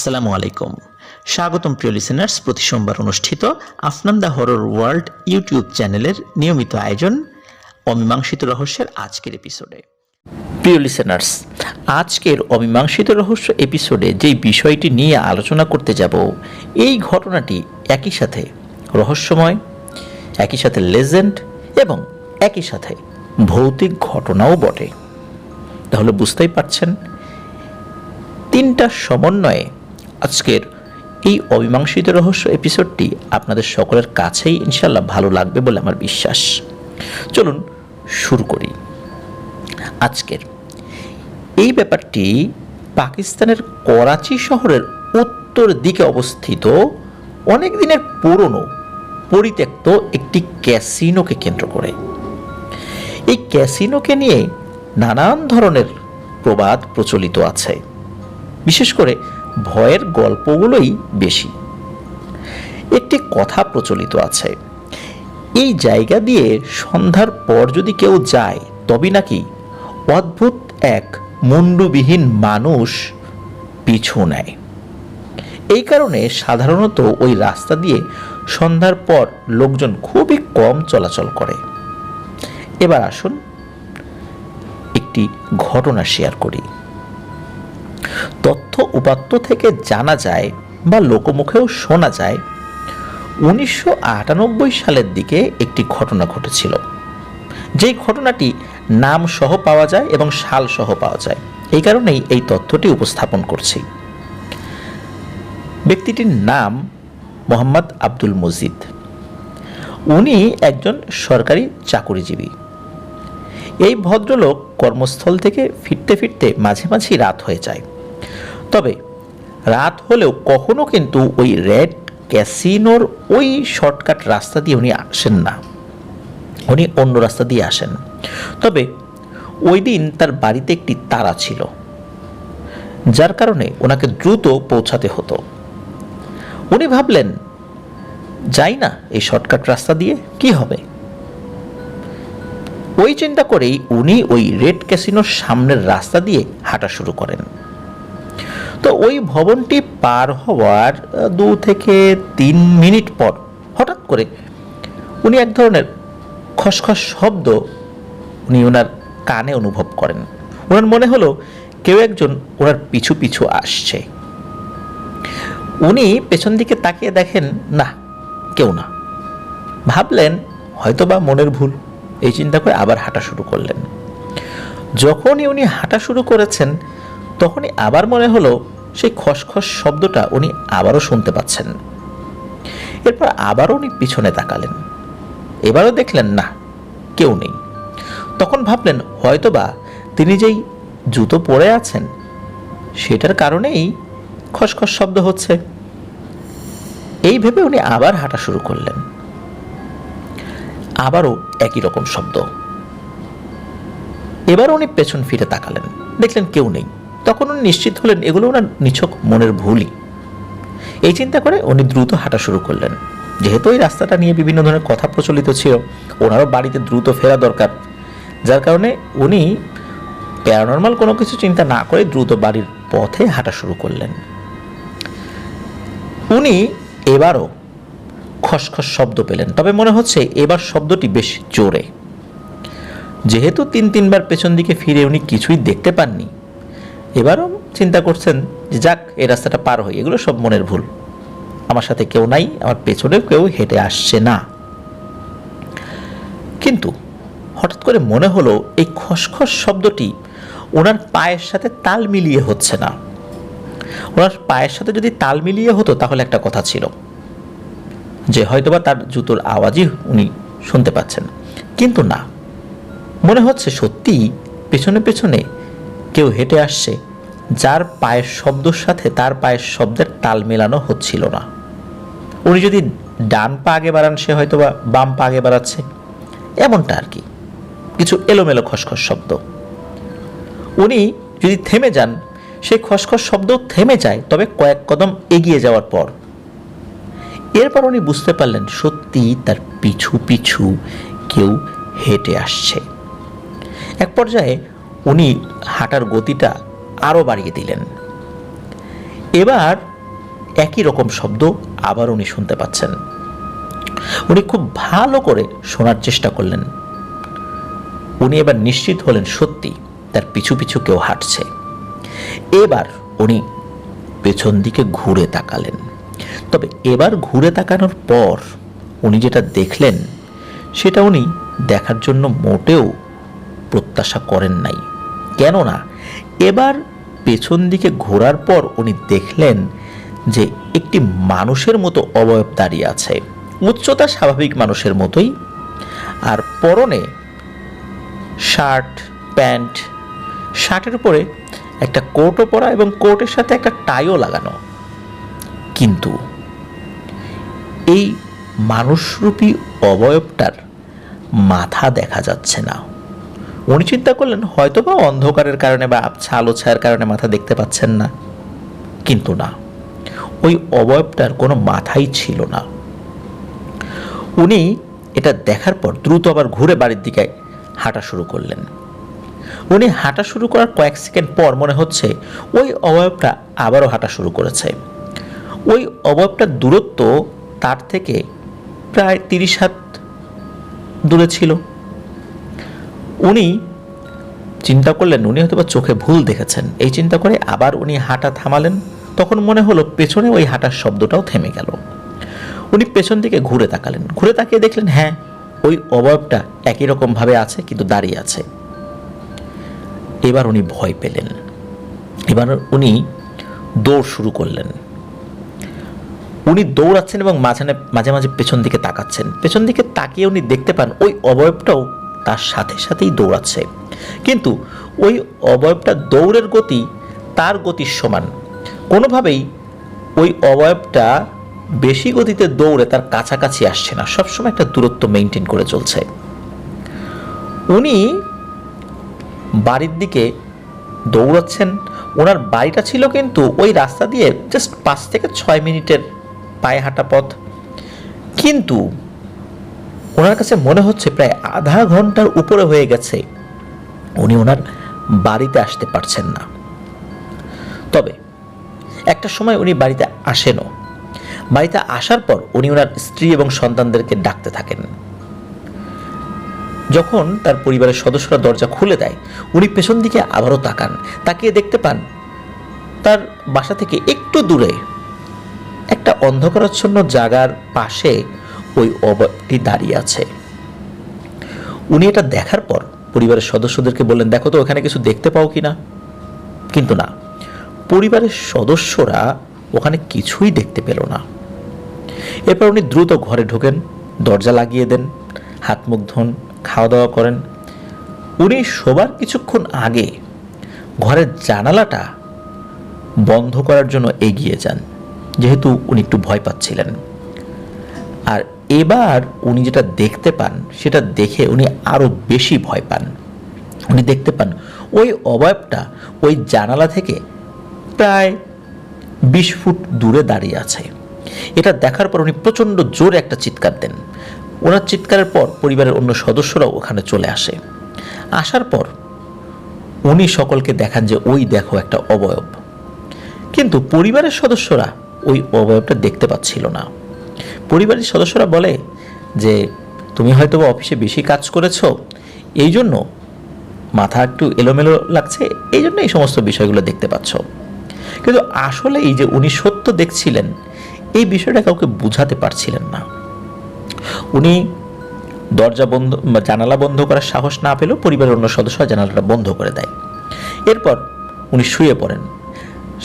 আসসালামু আলাইকুম। স্বাগতম প্রিয় লিসেনার্স প্রতি সোমবার অনুষ্ঠিত Afnan the horror world YouTube চ্যানেলের নিয়মিত আয়োজন অমীমাংসিত রহস্যের আজকের এপিসোডে প্রিয় লিসেনার্স আজকের অমীমাংসিত রহস্য এপিসোডে যেই বিষয়টি নিয়ে আলোচনা করতে যাব, এই ঘটনাটি একই সাথে রহস্যময়, একই সাথে লেজেন্ড এবং একই সাথে ভৌতিক ঘটনাও বটে। তাহলে বুঝতেই পারছেন, তিনটা সমন্বয়ে আজকের এই অমীমাংসিত রহস্য এপিসোডটি আপনাদের সকলের কাছেই ইনশাল্লাহ ভালো লাগবে বলে আমার বিশ্বাস। চলুন শুরু করি। আজকের এই ব্যাপারটি পাকিস্তানের করাচি শহরের উত্তর দিকে অবস্থিত অনেক দিনের পুরনো পরিত্যক্ত একটি ক্যাসিনোকে কেন্দ্র করে। এই ক্যাসিনোকে নিয়ে নানান ধরনের প্রবাদ প্রচলিত আছে। বিশেষ করে ভয়ের গল্পগুলোই বেশি। একটি কথা প্রচলিত আছে। এই জায়গা দিয়ে সন্ধ্যার পর যদি কেউ যায়, তবে নাকি অদ্ভুত এক মুন্ডুবিহীন মানুষ পিছু নেয়। এই কারণে সাধারণত ওই রাস্তা দিয়ে সন্ধ্যার পর লোকজন খুবই কম চলাচল করে। এবার আসুন একটি ঘটনা শেয়ার করি। তথ্য উপাত্ত থেকে জানা যায় বা লোকমুখেও শোনা যায়, উনিশশো আটানব্বই সালের দিকে একটি ঘটনা ঘটেছিল। যেই ঘটনাটি নাম সহ পাওয়া যায় এবং সাল সহ পাওয়া যায়। এই কারণেই এই তথ্যটি উপস্থাপন করছি। ব্যক্তিটির নাম মোহাম্মদ আব্দুল মজিদ। উনি একজন সরকারি চাকুরিজীবী। এই ভদ্রলোক কর্মস্থল থেকে ফিরতে ফিরতে মাঝে মাঝেই রাত হয়ে যায়। তবে রাত হলেও কখনো কিন্তু ওই রেড ক্যাসিনোর ওই শর্টকাট রাস্তা দিয়ে উনি আসেন না। উনি অন্য রাস্তা দিয়ে আসেন। তবে ওই দিন তার বাড়িতে একটি তারা ছিল, যার কারণে ওনাকে দ্রুত পৌঁছাতে হতো। উনি ভাবলেন, যাই না, এই শর্টকাট রাস্তা দিয়ে কি হবে? ওই চিন্তা করেই উনি ওই রেড ক্যাসিনোর সামনের রাস্তা দিয়ে হাঁটা শুরু করেন। তো ওই ভবনটি পার হওয়ার দু থেকে তিন মিনিট পর হঠাৎ করে উনি এক ধরনের খসখস শব্দ উনি ওনার কানে অনুভব করেন। ওনার মনে হলো কেউ একজন ওনার পিছু পিছু আসছে। উনি পেছন দিকে তাকিয়ে দেখেন, না, কেউ না। ভাবলেন, হয়তোবা মনের ভুল, এই চিন্তা করে আবার হাঁটা শুরু করলেন। যখনই উনি হাঁটা শুরু করেছেন তখনই আবার মনে হলো সেই খসখস শব্দটা উনি আবারও শুনতে পাচ্ছেন। এরপর আবারও উনি পিছনে তাকালেন। এবারও দেখলেন, না, কেউ নেই। তখন ভাবলেন, হয়তোবা তিনি যেই জুতো পরে আছেন, সেটার কারণেই খসখস শব্দ হচ্ছে। এই ভেবে উনি আবার হাঁটা শুরু করলেন। আবারও একই রকম শব্দ। এবার উনি পেছন ফিরে তাকালেন, দেখলেন কেউ নেই। তখন উনি নিশ্চিত হলেন এগুলো ওনার নিছক মনের ভুলই। এই চিন্তা করে উনি দ্রুত হাঁটা শুরু করলেন। যেহেতু এই রাস্তাটা নিয়ে বিভিন্ন ধরনের কথা প্রচলিত ছিল, ওনারও বাড়িতে দ্রুত ফেরা দরকার। যার কারণে উনি প্যারানর্মাল কোনো কিছু চিন্তা না করে দ্রুত বাড়ির পথে হাঁটা শুরু করলেন। উনি এবারও খসখস শব্দ পেলেন, তবে মনে হচ্ছে এবার শব্দটি বেশ জোরে। যেহেতু তিন তিনবার পেছন দিকে ফিরে উনি কিছুই দেখতে পাননি এবারও চিন্তা করছেন যে যাক, এই রাস্তাটা পার হই, এগুলো সব মনের ভুল। আমার সাথে কেউ নাই, আমার পেছনে কেউ হেঁটে আসছে না। কিন্তু হঠাৎ করে মনে হলো এই খসখস শব্দটি ওনার পায়ের সাথে তাল মিলিয়ে হচ্ছে না। ওনার পায়ের সাথে যদি তাল মিলিয়ে হতো, তাহলে একটা কথা ছিল। যে হয়তোবা তার জুতোর আওয়াজই উনি শুনতে পাচ্ছেন। কিন্তু না। মনে হচ্ছে সত্যিই পেছনে পেছনে কেউ হেঁটে আসছে। যার পায়ের শব্দর সাথে তার পায়ের শব্দের তাল মেলানো হচ্ছিল না। উনি যদি ডান পা আগে বাড়ান, সে হয়তো বা বাম পা আগে বাড়াচ্ছে। এমনটা আর কি। কিছু এলোমেলো খসখস শব্দ। উনি যদি থেমে যান সেই খসখস শব্দ থেমে যায়, তবে কয়েক কদম এগিয়ে যাওয়ার পর। এরপর উনি বুঝতে পারলেন, সত্যি তার পিছু পিছু কেউ হেঁটে আসছে। এক পর্যায়ে উনি হাঁটার গতিটা আরও বাড়িয়ে দিলেন। এবার একই রকম শব্দ আবার উনি শুনতে পাচ্ছেন। উনি খুব ভালো করে শোনার চেষ্টা করলেন। উনি এবার নিশ্চিত হলেন সত্যি তার পিছু পিছু কেউ হাঁটছে। এবার উনি পেছন দিকে ঘুরে তাকালেন। তবে এবার ঘুরে তাকানোর পর উনি যেটা দেখলেন, সেটা উনি দেখার জন্য মোটেও প্রত্যাশা করেন নাই। কেননা, এবার পেছন দিকে ঘোরার পর উনি দেখলেন যে একটি মানুষের মতো অবয়ব দাঁড়িয়ে আছে। উচ্চতা স্বাভাবিক মানুষের মতোই। আর পরনে শার্ট, প্যান্ট, শার্টের উপরে একটা কোটও পরা এবং কোটের সাথে একটা টাইও লাগানো। কিন্তু এই মানুষরূপী অবয়বটার মাথা দেখা যাচ্ছে না। উনি চিন্তা করলেন হয়তো বা অন্ধকারের কারণে বা আবছা আলো ছায়ার কারণে মাথা দেখতে পাচ্ছেন না। কিন্তু না, ওই অবয়বটার কোনো মাথাই ছিল না। উনি এটা দেখার পর দ্রুত আবার ঘুরে বাড়ির দিকে হাঁটা শুরু করলেন। উনি হাঁটা শুরু করার কয়েক সেকেন্ড পর মনে হচ্ছে ওই অবয়বটা আবারও হাঁটা শুরু করেছে। ওই অবয়বটার দূরত্ব তার থেকে প্রায় তিরিশ হাত দূরে ছিল। উনি চিন্তা করলেন, উনি হয়তো চোখে ভুল দেখেছেন। এই চিন্তা করে আবার উনি হাঁটা থামালেন। তখন মনে হলো পেছনে ওই হাঁটার শব্দটাও থেমে গেল। উনি পেছন দিকে ঘুরে তাকালেন। ঘুরে তাকিয়ে দেখলেন হ্যাঁ ওই অবয়বটা একই রকমভাবে আছে, কিন্তু দাঁড়িয়ে আছে। এবার উনি ভয় পেলেন। এবার উনি দৌড় শুরু করলেন। উনি দৌড়াচ্ছেন এবং মাঝানে মাঝে মাঝে পেছন দিকে তাকাচ্ছেন। পেছন দিকে তাকিয়ে উনি দেখতে পান, ওই অবয়বটাও তার সাথে সাথেই দৌড়াচ্ছে। কিন্তু ওই অবয়বটা দৌড়ের গতি তার গতির সমান। কোনোভাবেই ওই অবয়বটা বেশি গতিতে দৌড়ে তার কাছাকাছি আসছে না। সবসময় একটা দূরত্ব মেনটেন করে চলছে। উনি বাড়ির দিকে দৌড়াচ্ছেন। ওনার বাড়িটা ছিল কিন্তু ওই রাস্তা দিয়ে জাস্ট পাঁচ থেকে ছয় মিনিটের পায়ে হাঁটা পথ। কিন্তু ওনার কাছে মনে হচ্ছে প্রায় আধা ঘণ্টার উপরে হয়ে গেছে। উনি ওনার বাড়িতে আসতে পারছেন না। তবে একটা সময় উনি বাড়িতে আসেনও। বাড়িতে আসার পর উনি ওনার স্ত্রী এবং সন্তানদেরকে ডাকতে থাকেন। যখন তার পরিবারের সদস্যরা দরজা খুলে দেয়, উনি পেছন দিকে আবারও তাকান। তাকিয়ে দেখতে পান তার বাসা থেকে একটু দূরে একটা অন্ধকারাচ্ছন্ন জায়গার পাশে ওই অবয়বটি দাঁড়িয়ে আছে। উনি এটা দেখার পর পরিবারের সদস্যদেরকে বললেন, দেখো তো, ওখানে কিছু দেখতে পাও কি না? কিন্তু না, পরিবারের সদস্যরা ওখানে কিছুই দেখতে পেল না। এরপর উনি দ্রুত ঘরে ঢোকেন, দরজা লাগিয়ে দেন, হাত মুখ ধোন খাওয়া দাওয়া করেন। উনি শোবার কিছুক্ষণ আগে ঘরের জানালাটা বন্ধ করার জন্য এগিয়ে যান, যেহেতু উনি একটু ভয় পাচ্ছিলেন। আর এবার উনি যেটা দেখতে পান, সেটা দেখে উনি আরও বেশি ভয় পান। উনি দেখতে পান, ওই অবয়বটা ওই জানালা থেকে প্রায় বিশ ফুট দূরে দাঁড়িয়ে আছে। এটা দেখার পর উনি প্রচণ্ড জোরে একটা চিৎকার দেন। ওনার চিৎকারের পর পরিবারের অন্য সদস্যরাও ওখানে চলে আসে। আসার পর উনি সকলকে দেখান যে, ওই দেখো একটা অবয়ব। কিন্তু পরিবারের সদস্যরা ওই অবয়বটা দেখতে পাচ্ছিল না। পরিবারের সদস্যরা বলে যে, তুমি হয়তো অফিসে বেশি কাজ করেছ এই জন্য মাথা একটু এলোমেলো লাগছে এই জন্য এই সমস্ত বিষয়গুলো দেখতে পাচ্ছ। কিন্তু আসলে এই যে উনি সত্য দেখছিলেন, এই বিষয়টা কাউকে বুঝাতে পারছিলেন না। উনি দরজা বন্ধ জানালা বন্ধ করার সাহস না পেলেও পরিবারের অন্য সদস্যরা জানালাটা বন্ধ করে দেয়। এরপর উনি শুয়ে পড়েন।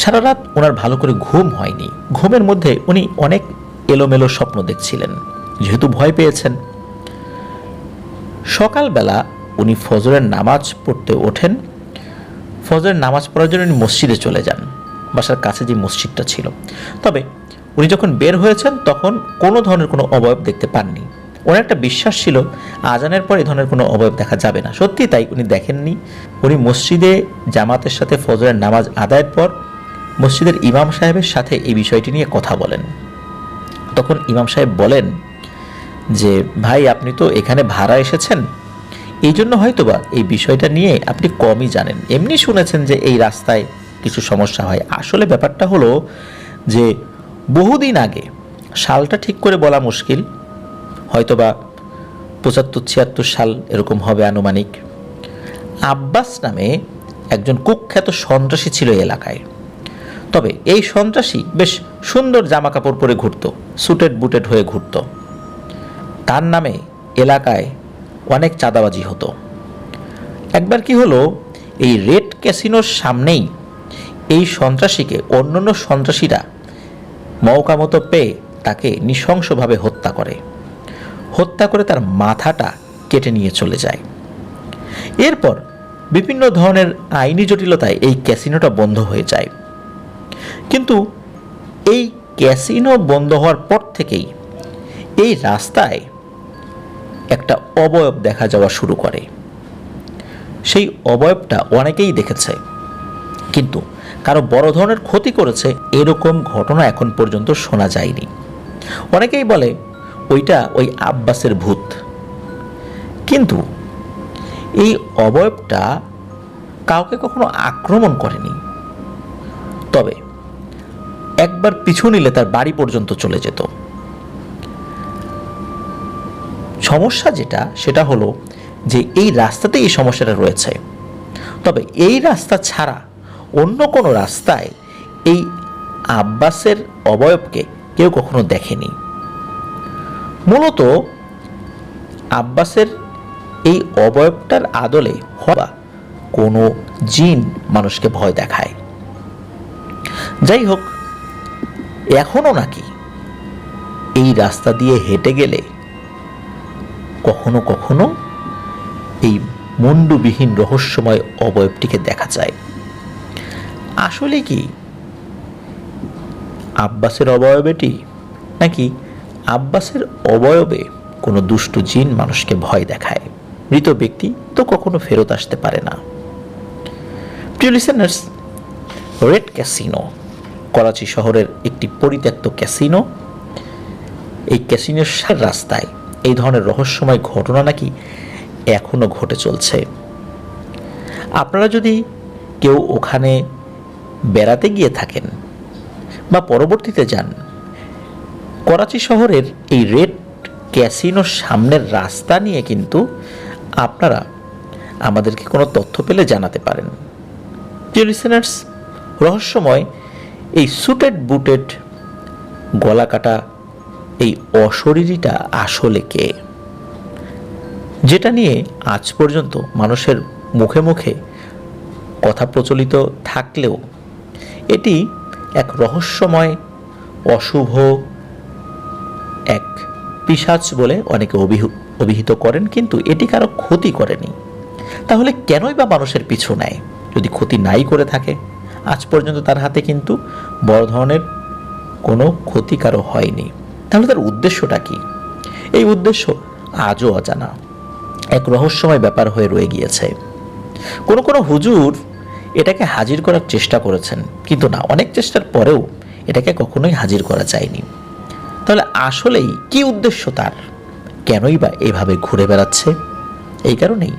সারা রাত ওনার ভালো করে ঘুম হয়নি। ঘুমের মধ্যে উনি অনেক এলোমেলো স্বপ্ন দেখছিলেন, যেহেতু ভয় পেয়েছেন। সকালবেলা উনি ফজরের নামাজ পড়তে ওঠেন। ফজরের নামাজ পড়ার জন্য উনি মসজিদে চলে যান, বাসার কাছে যে মসজিদটা ছিল। তবে উনি যখন বের হয়েছেন, তখন কোনো ধরনের কোনো অবয়ব দেখতে পাননি। ওনার একটা বিশ্বাস ছিল, আজানের পর এই ধরনের কোনো অবয়ব দেখা যাবে না। সত্যি তাই উনি দেখেননি। উনি মসজিদে জামাতের সাথে ফজরের নামাজ আদায়ের পর মসজিদের ইমাম সাহেবের সাথে এই বিষয়টি নিয়ে কথা বলেন। তখন ইমাম সাহেব বলেন যে, ভাই, আপনি তো এখানে ভাড়া এসেছেন। এই জন্য হয়তোবা এই বিষয়টা নিয়ে আপনি কমই জানেন। এমনি শুনেছেন যে এই রাস্তায় কিছু সমস্যা হয়। আসলে ব্যাপারটা হলো যে, বহুদিন আগে সালটা ঠিক করে বলা মুশকিল। হয়তোবা পঁচাত্তর, ছিয়াত্তর সাল এরকম হবে আনুমানিক। আব্বাস নামে একজন কুখ্যাত সন্ত্রাসী ছিল এলাকায়। তবে এই সন্ত্রাসী বেশ সুন্দর জামা কাপড় পরে ঘুরত সুটেড বুটেড হয়ে ঘুরত। তার নামে এলাকায় অনেক চাঁদাবাজি হতো। একবার কি হলো, এই রেড ক্যাসিনোর সামনেই এই সন্ত্রাসীকে অন্যান্য সন্ত্রাসীরা মৌকা মতো পেয়ে তাকে নৃশংসভাবে হত্যা করে। হত্যা করে তার মাথাটা কেটে নিয়ে চলে যায়। এরপর বিভিন্ন ধরনের আইনি জটিলতায় এই ক্যাসিনোটা বন্ধ হয়ে যায়। কিন্তু এই ক্যাসিনো বন্ধ হওয়ার পর থেকেই এই রাস্তায় একটা অবয়ব দেখা যাওয়া শুরু করে। সেই অবয়বটা অনেকেই দেখেছে, কিন্তু কারও বড় ধরনের ক্ষতি করেছে এরকম ঘটনা এখন পর্যন্ত শোনা যায়নি। অনেকেই বলে, ওইটা ওই আব্বাসের ভূত। কিন্তু এই অবয়বটা কাউকে কখনো আক্রমণ করেনি। তবে একবার পিছু নিলে তার বাড়ি পর্যন্ত চলে যেত। সমস্যা যেটা, সেটা হলো যে এই রাস্তাতে এই সমস্যাটা রয়েছে। তবে এই রাস্তা ছাড়া অন্য কোনো রাস্তায় এই আব্বাসের অবয়বকে কেউ কখনো দেখেনি। মূলত আব্বাসের এই অবয়বটার আদলে হওয়া কোনো জিন মানুষকে ভয় দেখায়। যাই হোক এখনও নাকি এই রাস্তা দিয়ে হেঁটে গেলে কখনো কখনো এই মুন্ডুবিহীন রহস্যময় অবয়বটিকে দেখা যায়। আসলে কি আব্বাসের অবয়বেটি নাকি আব্বাসের অবয়বে কোনো দুষ্ট জিন মানুষকে ভয় দেখায়? মৃত ব্যক্তি তো কখনো ফেরত আসতে পারে না। প্রিয় লিসেনার্স রেড ক্যাসিনো করাচি শহরের একটি পরিত্যক্ত ক্যাসিনো। এই ক্যাসিনোর রাস্তায় এই ধরনের রহস্যময় ঘটনা নাকি এখনও ঘটে চলছে। আপনারা যদি কেউ ওখানে বেড়াতে গিয়ে থাকেন বা পরবর্তীতে যান, করাচি শহরের এই রেড ক্যাসিনোর সামনের রাস্তা নিয়ে কিন্তু আপনারা আমাদেরকে কোনো তথ্য পেলে জানাতে পারেন। রহস্যময় এই সুটেড বুটেড গলা কাটা এই অশরীরীটা আসলে কে? যেটা নিয়ে আজ পর্যন্ত মানুষের মুখে মুখে কথা প্রচলিত থাকলেও এটি এক রহস্যময়, অশুভ এক পিসাচ বলে অনেকে অভিহু- অভিহিত করেন, কিন্তু এটি কারও ক্ষতি করেনি। তাহলে কেনই বা মানুষের পিছু নেয়? যদি ক্ষতি নাই করে থাকে আজ পর্যন্ত তার হাতে কিন্তু বড় ধরনের কোনো ক্ষতি হয়নি। তাহলে তার উদ্দেশ্যটা কি? এই উদ্দেশ্য আজও অজানা। এক রহস্যময় ব্যাপার হয়ে রয়ে গিয়েছে। কোনো কোনো হুজুর এটাকে হাজির করার চেষ্টা করেছেন, কিন্তু না, অনেক চেষ্টার পরেও এটাকে কখনোই হাজির করা যায়নি। তাহলে আসলেই কি উদ্দেশ্য তার? কেনই বা এভাবে ঘুরে বেড়াচ্ছে? এই কারণেই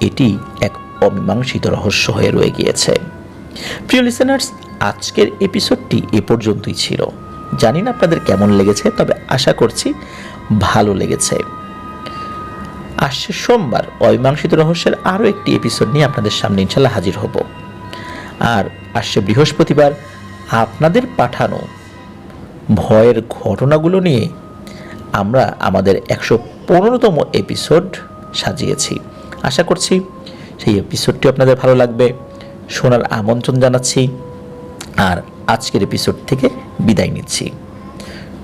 এটি এক অমীমাংসিত রহস্য হয়ে রয়ে গিয়েছে। প্রিয় লিসেনার্স আজকের এপিসোডটি এ পর্যন্তই ছিল। জানি না আপনাদের কেমন লেগেছে, তবে আশা করছি ভালো লেগেছে। আসছে সোমবার অমীমাংসিত রহস্যের আরও একটি এপিসোড নিয়ে আপনাদের সামনে ইনশাল্লাহ হাজির হব। আর আসছে বৃহস্পতিবার আপনাদের পাঠানো ভয়ের ঘটনাগুলো নিয়ে আমরা আমাদের একশো পনেরোতম এপিসোড সাজিয়েছি। আশা করছি সেই এপিসোডটি আপনাদের ভালো লাগবে। শোনার আমন্ত্রণ জানাচ্ছি। আর আজকের এপিসোড থেকে বিদায় নিচ্ছি।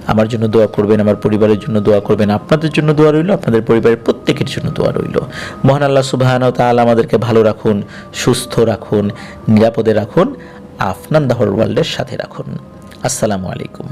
আমার জন্য দোয়া করবেন, আমার পরিবারের জন্য দোয়া করবেন, আপনাদের জন্য দোয়া রইল, আপনাদের পরিবারের প্রত্যেকের জন্য দোয়া রইল। মহান আল্লাহ সুবাহান তাআলা আমাদেরকে ভালো রাখুন, সুস্থ রাখুন, নিরাপদে রাখুন, আফনান দাহর ওয়ার্ল্ডের সাথে রাখুন। আসসালামু আলাইকুম।